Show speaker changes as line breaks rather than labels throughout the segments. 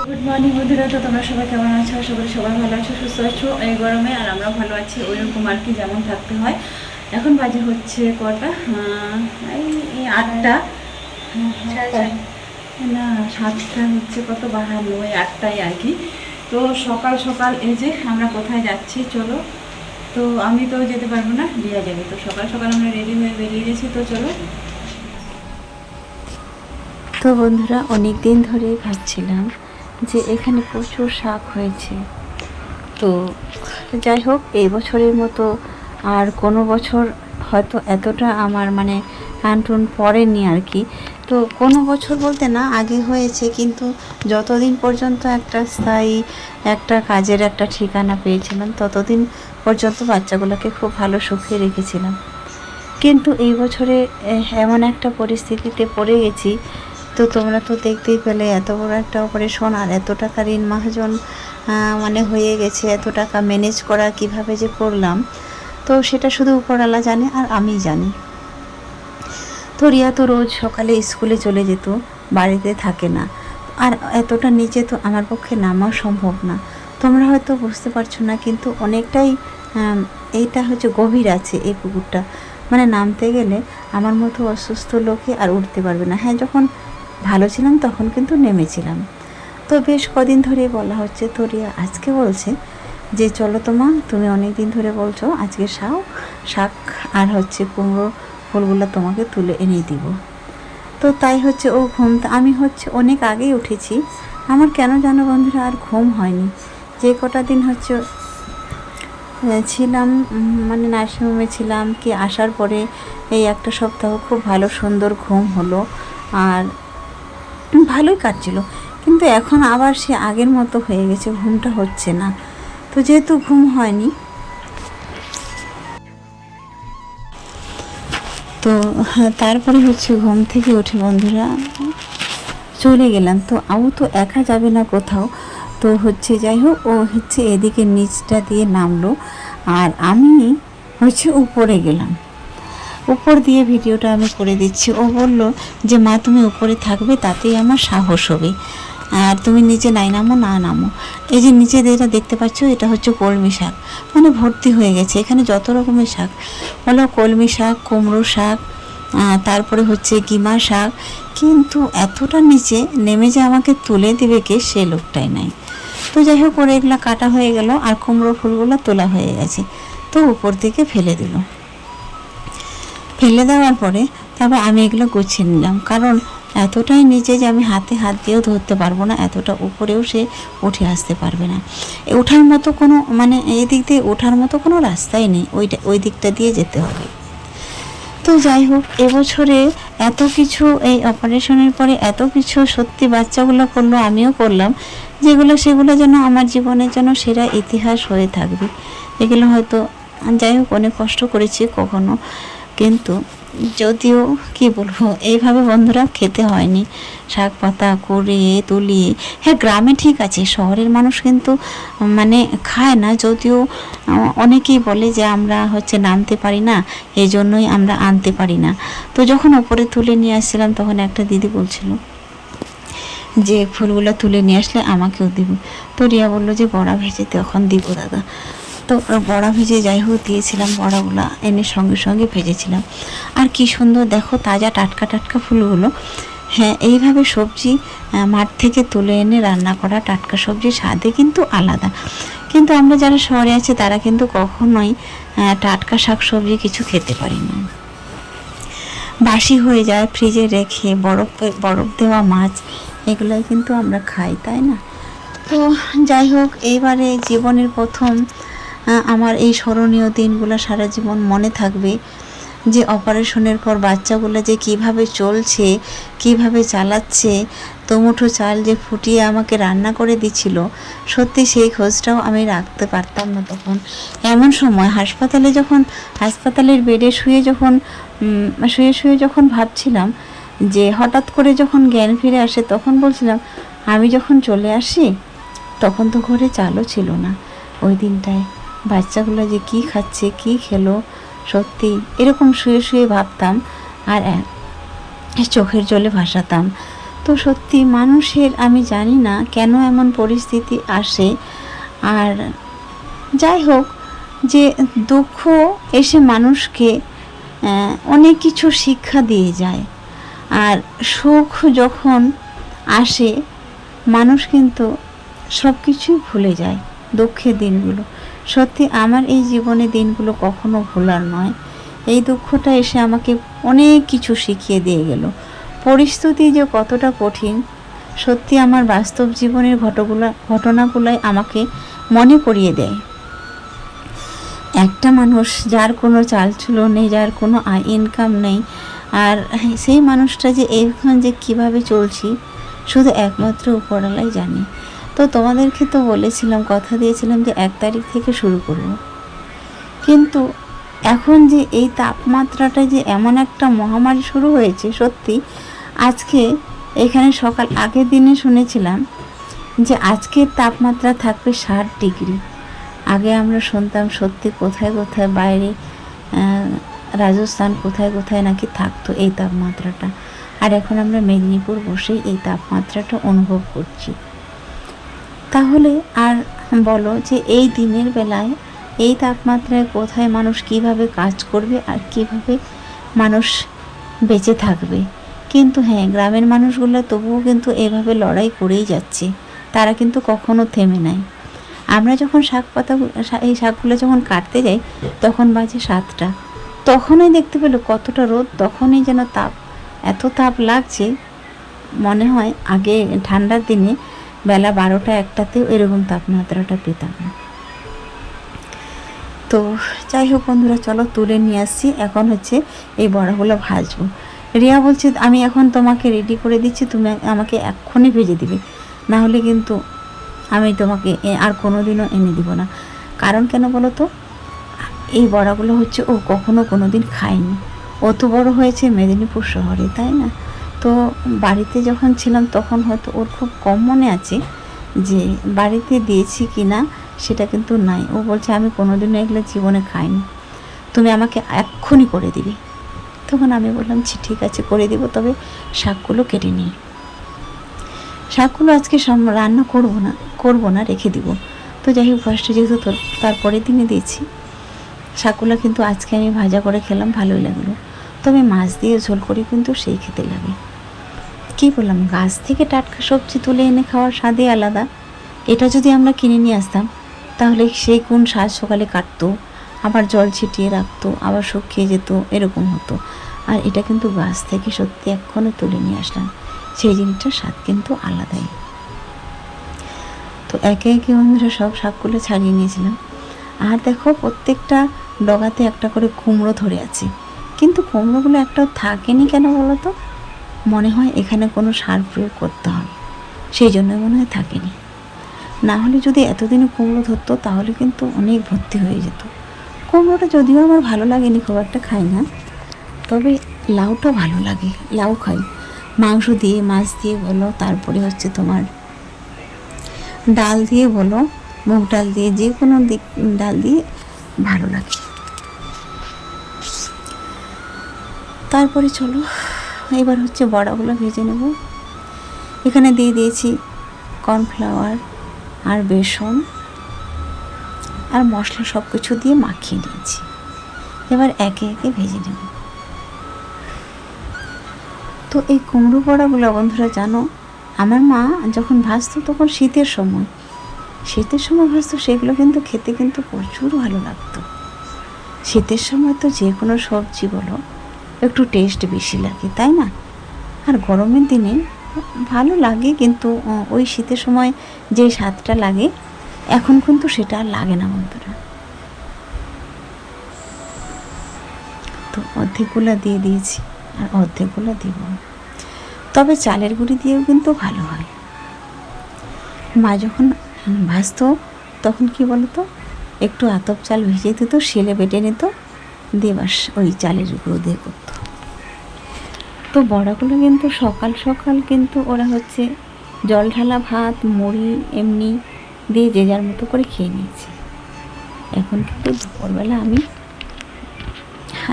Good morning বন্ধুরা তো তোমরা সবাই কেমন আছো? আশা করি সবাই ভালো আছো সুস্থ আছো। এই গরমে আর আমরা ভালো আছি ওইরকম আর কি যেমন থাকতে হয়। এখন বাজে হচ্ছে কটা? আহ, এই এই আটটা না, সাতটা হচ্ছে কত বাহান্ন, ওই আটটায় আর কি। তো সকাল সকাল এই যে আমরা কোথায় যাচ্ছি, চলো। তো আমি তো যেতে পারব না, রিয়া যাবে। তো সকাল সকাল আমরা রেডি হয়ে বেরিয়ে গেছি, তো চলো। তো বন্ধুরা অনেক দিন ধরে ভাবছিলাম যে এখানে প্রচুর শাক হয়েছে। তো যাই হোক, এই বছরের মতো আর কোনো বছর হয়তো এতটা আমার মানে টানটুন পড়েনি আর কি। তো কোনো বছর বলতে না, আগে হয়েছে, কিন্তু যতদিন পর্যন্ত একটা স্থায়ী একটা কাজের একটা ঠিকানা পেয়েছিলাম, ততদিন পর্যন্ত বাচ্চাগুলোকে খুব ভালো সুখে রেখেছিলাম। কিন্তু এই বছরে এমন একটা পরিস্থিতিতে পড়ে গেছি, তো তোমরা তো দেখতেই পেলে, এত বড় একটা অপারেশন আর এত টাকা ঋণ মহাজন মানে হয়ে গেছে, এত টাকা ম্যানেজ করা কীভাবে যে করলাম, তো সেটা শুধু উপরওয়ালা জানে, আর আমি জানি। তো রিয়া তো রোজ সকালে স্কুলে চলে যেত, বাড়িতে থাকে না। আর এতটা নিচে তো আমার পক্ষে নামা সম্ভব না। তোমরা হয়তো বুঝতে পারছ না, কিন্তু অনেকটাই এইটা হচ্ছে গভীর আছে এই পুকুরটা। মানে নামতে গেলে আমার মতো অসুস্থ লোকে আর উঠতে পারবে না। হ্যাঁ যখন ভালো ছিলাম তখন কিন্তু নেমেছিলাম। তো বেশ কদিন ধরে বলা হচ্ছে তো রিয়া আজকে বলছে যে, চলো তোমা তুমি অনেক দিন ধরে বলছো, আজকে শাক শাক আর হচ্ছে কুমড়ো ফুলগুলো তোমাকে তুলে এনে দিব। তো তাই হচ্ছে, ও ঘুম, আমি হচ্ছে অনেক আগেই উঠেছি। আমার কেন জানো বন্ধুরা, আর ঘুম হয়নি। যে কটা দিন হচ্ছে ছিলাম মানে নার্সিংহোমে ছিলাম, কি আসার পরে এই একটা সপ্তাহ খুব ভালো সুন্দর ঘুম হলো, আর ভালোই কাটছিল। কিন্তু এখন আবার সে আগের মতো হয়ে গেছে, ঘুমটা হচ্ছে না। তো যেহেতু ঘুম হয়নি তারপরে হচ্ছে ঘুম থেকে উঠে বন্ধুরা চলে গেলাম। তো আউ তো একা যাবে না কোথাও। তো হচ্ছে যাই হোক, ও হচ্ছে এদিকে নিচটা দিয়ে নামলো। আর আমি হচ্ছে উপরে গেলাম। উপর দিয়ে ভিডিওটা আমি করে দিচ্ছি। ও বলল যে, মা, তুমি উপরে থাকবে, তাতেই আমার সাহস হবে। আর তুমি নিচে নাই নামো, না নামো। এই যে নিচে যেটা দেখতে পাচ্ছ, এটা হচ্ছে কলমি শাক। মানে ভর্তি হয়ে গেছে। এখানে যত রকমের শাক। হলো কলমি শাক, কুমড়ো শাক তারপরে হচ্ছে কিমা শাক। কিন্তু এতটা নিচে নেমে যে আমাকে তুলে দেবে কে সে লোকটাই নাই। তো যাই হোক, ওর এগুলো কাটা হয়ে গেল আর কুমড়ো ফুলগুলো তোলা হয়ে গেছে। তো উপর থেকে ফেলে দিল। ফেলে দেওয়ার পরে তারপর আমি এগুলো গুছিয়ে নিলাম। কারণ এতটাই নিচে যে আমি হাতে হাত দিয়েও ধরতে পারব না, এতটা উপরেও সে উঠে আসতে পারবে না। ওঠার মতো কোনো মানে এই দিক দিয়ে ওঠার মতো কোনো রাস্তাই নেই। ওইটা, ওই দিকটা দিয়ে যেতে হবে। তো যাই হোক, এবছরে এত কিছু, এই অপারেশনের পরে এত কিছু সত্যি বাচ্চাগুলো করল, আমিও করলাম। যেগুলো, সেগুলো যেন আমার জীবনের জন্য সেরা ইতিহাস হয়ে থাকবে। এগুলো হয়তো, যাই হোক, অনেক কষ্ট করেছি কখনো। কিন্তু যদিও, কি বলব, এইভাবে বন্ধুরা খেতে হয়নি। শাক পাতা কুড়িয়ে তুলিয়ে হ্যাঁ গ্রামে ঠিক আছে, শহরের মানুষ কিন্তু মানে খায় না। যদিও অনেকেই বলে যে আমরা হচ্ছে নামতে পারি না এই জন্যই আমরা আনতে পারি না। তো যখন ওপরে তুলে নিয়ে আসছিলাম, তখন একটা দিদি বলছিল যে, ফুলগুলো তুলে নিয়ে আসলে আমাকেও দিব। তো রিয়া বলল যে, বড়া ভেজে তখন দিব, দাদা। তো বড়া ভেজে যাই হোক দিয়েছিলাম বড়াগুলো, এনে সঙ্গে সঙ্গে ভেজেছিলাম। আর কি সুন্দর দেখো তাজা টাটকা টাটকা ফুলগুলো। হ্যাঁ এইভাবে সবজি মাঠ থেকে তুলে এনে রান্না করা টাটকা সবজি স্বাদে কিন্তু আলাদা। কিন্তু আমরা যারা শহরে আছি তারা কিন্তু কখনোই টাটকা শাক সবজি কিছু খেতে পারি না। বাসি হয়ে যায়, ফ্রিজে রেখে বরফ বরফ দেওয়া মাছ, এগুলোই কিন্তু আমরা খাই, তাই না? তো যাই হোক এইবারে জীবনের প্রথম আমার এই স্মরণীয় দিনগুলো সারা জীবন মনে থাকবে যে অপারেশনের পর বাচ্চাগুলো যে কীভাবে চলছে, কীভাবে চালাচ্ছে, তোমুঠো চাল যে ফুটিয়ে আমাকে রান্না করে দিছিল সত্যি সেই খোঁজটাও আমি রাখতে পারতাম না তখন। এমন সময় হাসপাতালে যখন, হাসপাতালের বেডে শুয়ে যখন শুয়ে শুয়ে যখন ভাবছিলাম যে হঠাৎ করে যখন জ্ঞান ফিরে আসে তখন বলছিলাম, আমি যখন চলে আসি, তখন তো ঘরে চালও ছিল না ওই দিনটায়। বাচ্চাগুলো যে কি খাচ্ছে, কি খেলো, সত্যি এরকম শুয়ে শুয়ে ভাবতাম আর চোখের জলে ভাসাতাম। তো সত্যি মানুষের, আমি জানি না কেন এমন পরিস্থিতি আসে। আর যাই হোক, যে দুঃখ এসে মানুষকে অনেক কিছু শিক্ষা দিয়ে যায়। আর সুখ যখন আসে, মানুষ কিন্তু সব কিছুই ভুলে যায় দুঃখের দিনগুলো। সত্যি আমার এই জীবনে দিনগুলো কখনো ভোলার নয়। এই দুঃখটা এসে আমাকে অনেক কিছু শিখিয়ে দিয়ে গেল। পরিস্থিতি যে কতটা কঠিন, সত্যি আমার বাস্তব জীবনের ঘটগুলা ঘটনাগুলাই আমাকে মনে করিয়ে দেয়। একটা মানুষ যার কোনো চালচুলো নেই, যার কোনো ইনকাম নেই, আর সেই মানুষটা যে এখন যে কীভাবে চলছি, শুধু একমাত্র উপরওয়ালাই জানি। তো তোমাদেরকে তো বলেছিলাম, কথা দিয়েছিলাম যে এক তারিখ থেকে শুরু করব। কিন্তু এখন যে এই তাপমাত্রাটা যে এমন একটা মহামারী শুরু হয়েছে, সত্যি আজকে এখানে সকাল আগের দিনে শুনেছিলাম যে আজকের তাপমাত্রা থাকবে ষাট ডিগ্রি। আগে আমরা শুনতাম সত্যি কোথায় কোথায় বাইরে রাজস্থান কোথায় কোথায় নাকি থাকতো এই তাপমাত্রাটা। আর এখন আমরা মেদিনীপুর বসেই এই তাপমাত্রাটা অনুভব করছি। তাহলে আর বলো যে এই দিনের বেলায় এই তাপমাত্রায় কোথায় মানুষ কীভাবে কাজ করবে আর কীভাবে মানুষ বেঁচে থাকবে? কিন্তু হ্যাঁ গ্রামের মানুষগুলো তবুও কিন্তু এভাবে লড়াই করেই যাচ্ছে। তারা কিন্তু কখনো থেমে নাই। আমরা যখন শাক পাতা এই শাকগুলো যখন কাটতে যাই, তখন বাজে সাতটা। তখনই দেখতে পেল কতটা রোদ, তখনই যেন তাপ, এত তাপ লাগছে। মনে হয় আগে ঠান্ডার দিনে বেলা বারোটা একটাতেও এরকম তাপমাত্রাটা পেতাম না। তো যাই হোক বন্ধুরা, চলো তুলে নিয়ে আসছি এখন হচ্ছে এই বড়াগুলো ভাজবো। রিয়া বলছে, আমি এখন তোমাকে রেডি করে দিচ্ছি, তুমি আমাকে এক্ষুনি ভেজে দিবে। না হলে কিন্তু আমি তোমাকে আর কোনো দিনও এনে দিব না। কারণ কেন বলো তো? এই বড়াগুলো হচ্ছে ও কখনো কোনো দিন খায়নি অত বড় হয়েছে মেদিনীপুর শহরে, তাই না? তো বাড়িতে যখন ছিলাম তখন হয়তো ওর খুব কম মনে আছে যে বাড়িতে দিয়েছি কি না সেটা কিন্তু নাই। ও বলছে, আমি কোনোদিনও এগুলো জীবনে খাইনি। তুমি আমাকে এক্ষুনি করে দিবে। তখন আমি বললাম যে ঠিক আছে, করে দিব, তবে শাকগুলো কেটে নিই। শাকগুলো আজকে রান্না করব না করব না, রেখে দিব। তো যাই হোক ফার্স্টে যেহেতু তোর, তারপরের দিনে দিয়েছি। শাকগুলো কিন্তু আজকে আমি ভাজা করে খেলাম, ভালোই লাগল। তবে মাছ দিয়ে ঝোল করে কিন্তু সেই খেতে লাগে। কী বললাম, গাছ থেকে টাটকা সবজি তুলে এনে খাওয়ার স্বাদে আলাদা। এটা যদি আমরা কিনে নিয়ে আসতাম, তাহলে সেই কোন স্বাদ সকালে কাটতো, আবার জল ছিটিয়ে রাখতো, আবার শুকিয়ে যেত, এরকম হতো। আর এটা কিন্তু গাছ থেকে সত্যি এক্ষণে তুলে নিয়ে আসলাম। সেই জিনিসটার স্বাদ কিন্তু আলাদাই। তো একে একে বন্ধুরা সব শাকগুলো ছাড়িয়ে নিয়েছিলাম। আর দেখো, প্রত্যেকটা ডগাতে একটা করে কুমড়ো ধরে আছে। কিন্তু কুমড়োগুলো একটাও থাকেনি কেন বলো তো মনে হয় এখানে কোনো সার প্রয়োগ করতে হবে। সেই জন্য মনে হয় থাকেনি। না হলে যদি এতদিনে কুমড়ো ধরতো, তাহলে কিন্তু অনেক ভর্তি হয়ে যেত। কুমড়োটা যদিও আমার ভালো লাগেনি, খুব একটা খাই না। তবে লাউটা ভালো লাগে, লাউ খাই। মাংস দিয়ে, মাছ দিয়ে বলো, তারপরে হচ্ছে তোমার ডাল দিয়ে বলো, মুগ ডাল দিয়ে, যে কোনো দিক ডাল দিয়ে ভালো লাগে। তারপরে চলো, এবার হচ্ছে বড়াগুলো ভেজে নেব। এখানে দিয়ে দিয়েছি কর্নফ্লাওয়ার আর বেসন আর মশলা সব কিছু দিয়ে মাখিয়ে নিয়েছি। এবার একে একে ভেজে নেব। তো এই কুমড়ো বড়াগুলো বন্ধুরা জানো, আমার মা যখন ভাজতো তখন শীতের সময় শীতের সময় ভাজতো সেগুলো কিন্তু খেতে কিন্তু প্রচুর ভালো লাগতো। শীতের সময় তো যে কোনো সবজি বলো একটু টেস্ট বেশি লাগে, তাই না? আর গরমের দিনে ভালো লাগে কিন্তু ওই শীতের সময় যে স্বাদটা লাগে, এখন কিন্তু সেটা আর লাগে না বন্ধুরা। তো অর্ধেকগুলো দিয়ে দিয়েছি, আর অর্ধেকগুলো দিব। তবে চালের গুঁড়ি দিয়েও কিন্তু ভালো হয়। মা যখন ভাজতো, তখন কি বলতো? একটু আতপ চাল ভিজিয়ে দিত, শিলে বেটে নিত দিয়ে বাস ওই চালের গুঁড়ো দিয়ে করতো তো বড়াগুলো কিন্তু সকাল সকাল কিন্তু ওরা হচ্ছে জল ঢালা ভাত, মুড়ি এমনি দিয়ে যে যার মতো করে খেয়ে নিয়েছি। এখন কিন্তু দুপুরবেলা আমি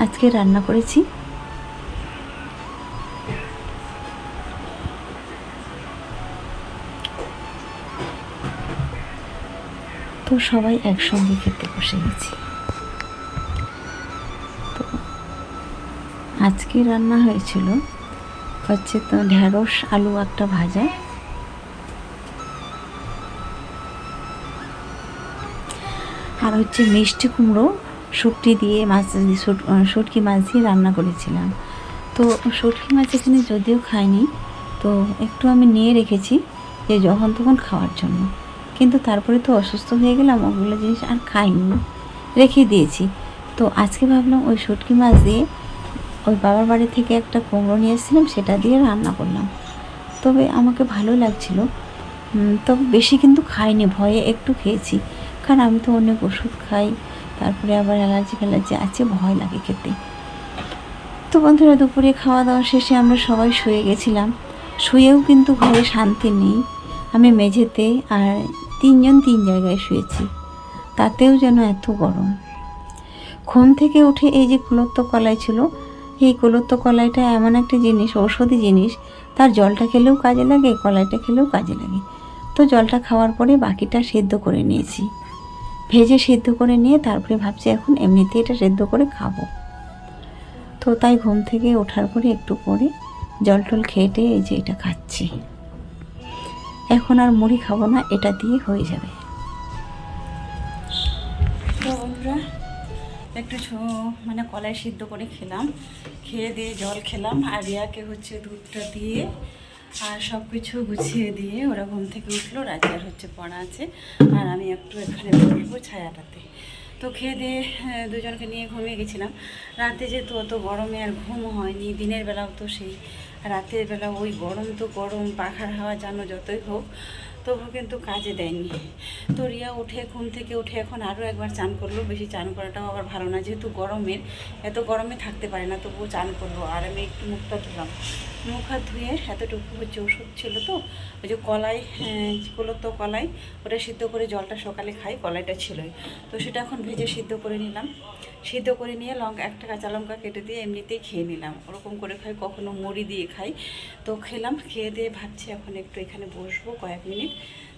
আজকে রান্না করেছি। তো সবাই একসঙ্গে খেতে বসে গেছি। আজকে রান্না হয়েছিল হচ্ছে তো ঢ্যাঁড়স, আলু, একটা ভাজা। আর হচ্ছে মিষ্টি কুমড়ো, শুটকি দিয়ে মাছ, শুট- শুটকি মাছ দিয়ে রান্না করেছিলাম। তো শুটকি মাছ এখানে যদিও খাইনি, তো একটু আমি নিয়ে রেখেছি যে যখন তখন খাওয়ার জন্য। কিন্তু তারপরে তো অসুস্থ হয়ে গেলাম, ওগুলো জিনিস আর খাইনি, রেখে দিয়েছি। তো আজকে ভাবলাম ওই শুটকি মাছ দিয়ে ওই বাবার বাড়ি থেকে একটা কুমড়ো নিয়ে এসেছিলাম, সেটা দিয়ে রান্না করলাম। তবে আমাকে ভালো লাগছিল। তবে বেশি কিন্তু খাইনি, ভয়ে একটু খেয়েছি। কারণ আমি তো অনেক ওষুধ খাই, তারপরে আবার অ্যালার্জি ফ্যালার্জি আছে, ভয় লাগে খেতে। তো বন্ধুরা, দুপুরে খাওয়া দাওয়া শেষে আমরা সবাই শুয়ে গেছিলাম। শুয়েও কিন্তু ঘরে শান্তি নেই। আমি মেঝেতে আর তিনজন তিন জায়গায় শুয়েছি। তাতেও যেন এত গরম। ঘুম থেকে উঠে এই যে কুলত্ব কলাই ছিল এই কুলত্ব কলাইটা এমন একটা জিনিস, ঔষধি জিনিস। তার জলটা খেলেও কাজে লাগে, কলাইটা খেলেও কাজে লাগে। তো জলটা খাওয়ার পরে বাকিটা সেদ্ধ করে নিয়েছি। ভেজে সেদ্ধ করে নিয়ে তারপরে ভাবছি এখন এমনিতে এটা সেদ্ধ করে খাব। তো তাই ঘুম থেকে ওঠার পরে একটু পরে জল টল খেটে এই যে এটা খাচ্ছি। এখন আর মুড়ি খাব না, এটা দিয়ে হয়ে যাবে। একটু ছো- মানে কলাই সিদ্ধ করে খেলাম। খেয়ে দিয়ে জল খেলাম। আর রিয়াকে হচ্ছে দুধটা দিয়ে আর সব কিছু গুছিয়ে দিয়ে ওরা ঘুম থেকে উঠল। রাজার হচ্ছে পড়া আছে। আর আমি একটু এখানে বসবো ছায়াটাতে। তো খেয়ে দিয়ে দুজনকে নিয়ে ঘুমিয়ে গেছিলাম। রাতে যেহেতু অত গরমে আর ঘুম হয়নি, দিনের বেলাও তো সেই, রাতের বেলা ওই গরম তো গরম, পাখার হাওয়া জানো যতই হোক তবু কিন্তু কাজে দেয়নি। তো রিয়া উঠে ঘুম থেকে উঠে এখন আরও একবার চান করল, বেশি চান করাটাও আবার ভালো না। যেহেতু গরমের, এত গরমে থাকতে পারে না, তবুও চান করল। আর আমি একটু মুখটা ধুলাম। মুখ হাত ধুয়ে এতটুকু হচ্ছে ওষুধ ছিল তো, ওই যে কলাই গুলো তো কলাই, ওটা সিদ্ধ করে জলটা সকালে খাই, কলাইটা ছিলই। তো সেটা এখন ভেজে সিদ্ধ করে নিলাম। সিদ্ধ করে নিয়ে লঙ্কা একটা কাঁচা লঙ্কা কেটে দিয়ে এমনিতেই খেয়ে নিলাম। ওরকম করে খাই, কখনো মুড়ি দিয়ে খাই। তো খেলাম, খেয়ে দিয়ে ভাবছি এখন একটু এখানে বসবো কয়েক মিনিট।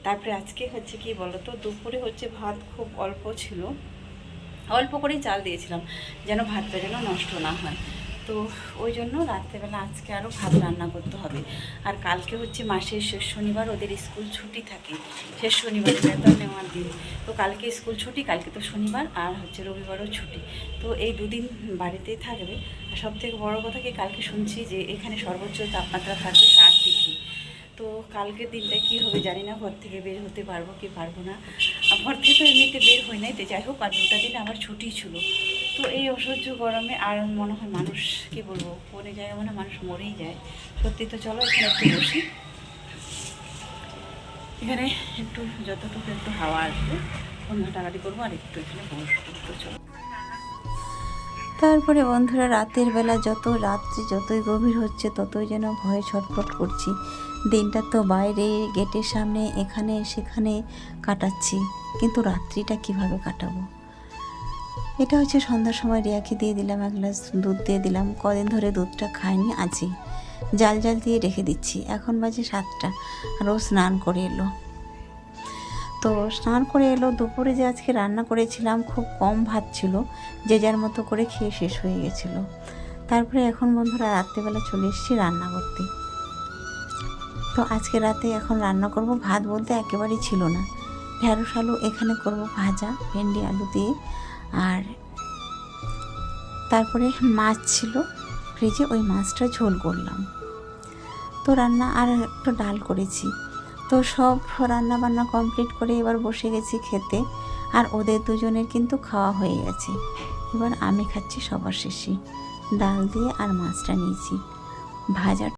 তারপরে আজকে হচ্ছে কি বলো তো দুপুরে হচ্ছে ভাত খুব অল্প ছিল। অল্প করেই চাল দিয়েছিলাম, যেন ভাতটা যেন নষ্ট না হয়। তো ওই জন্য রাত্রেবেলা আজকে আরও ভাত রান্না করতে হবে। আর কালকে হচ্ছে মাসের শেষ শনিবার, ওদের স্কুল ছুটি থাকে। শেষ শনিবার বেতন নেওয়ার দিন। তো কালকে স্কুল ছুটি, কালকে তো শনিবার আর হচ্ছে রবিবারও ছুটি। তো এই দুদিন বাড়িতেই থাকবে। আর সব থেকে বড়ো কথা কি, কালকে শুনছি যে এখানে সর্বোচ্চ তাপমাত্রা থাকবে ষাট ডিগ্রি। তো কালকের দিনটা কি হবে জানি না, ঘর থেকে বের হতে পারব কি পারব না। ঘর থেকে তো এমনিতে বের হই নাই, তো যাই হোক, আর দুটা দিন আমার ছুটি ছিল। তো এই অসহ্য গরমে আর মনে হয় মানুষ, কি বলব কোনে জায়গায় মনে মানুষ মরেই যায়। সত্যি তো চলো, এখানে একটু বসি। এখানে একটু, যতটুকু একটু হাওয়া আসবে তখন হাঁটাহাঁটি করব আর একটু এখানে বসবো, তো চলো। তারপরে বন্ধুরা, রাতের বেলা যত রাত্রি যতই গভীর হচ্ছে, ততই যেন ভয়ে ছটফট করছি। দিনটা তো বাইরে, গেটের সামনে, এখানে, সেখানে কাটাচ্ছি। কিন্তু রাত্রিটা কীভাবে কাটাবো? এটা হচ্ছে সন্ধ্যার সময় রিয়াকে দিয়ে দিলাম, এক গ্লাস দুধ দিয়ে দিলাম। কদিন ধরে দুধটা খাইনি আছি জাল জাল দিয়ে রেখে দিচ্ছি। এখন বাজে সাতটা, আর ও স্নান করে এলো। তো স্নান করে এলো, দুপুরে যে আজকে রান্না করেছিলাম খুব কম ভাত ছিল, যে যার মতো করে খেয়ে শেষ হয়ে গেছিল। তারপরে এখন বন্ধুরা রাত্রেবেলা চলে এসেছি রান্না করতে। তো আজকে রাতে এখন রান্না করব, ভাত বলতে একেবারেই ছিল না। ঢ্যাঁড়স আলু এখানে করব ভাজা, ভেন্ডি আলু দিয়ে। আর তারপরে মাছ ছিল, ফ্রিজে ওই মাছটা ঝোল করলাম। তো রান্না আর একটু ডাল করেছি। তো সব রান্না বান্না কমপ্লিট করে এবার বসে গেছি খেতে, আর ওদের দুজনের কিন্তু খাওয়া হয়ে গেছে। এবার আমি খাচ্ছি সবার শেষে। ডাল দিয়ে আর মাছটা নিয়েছি। ভাজা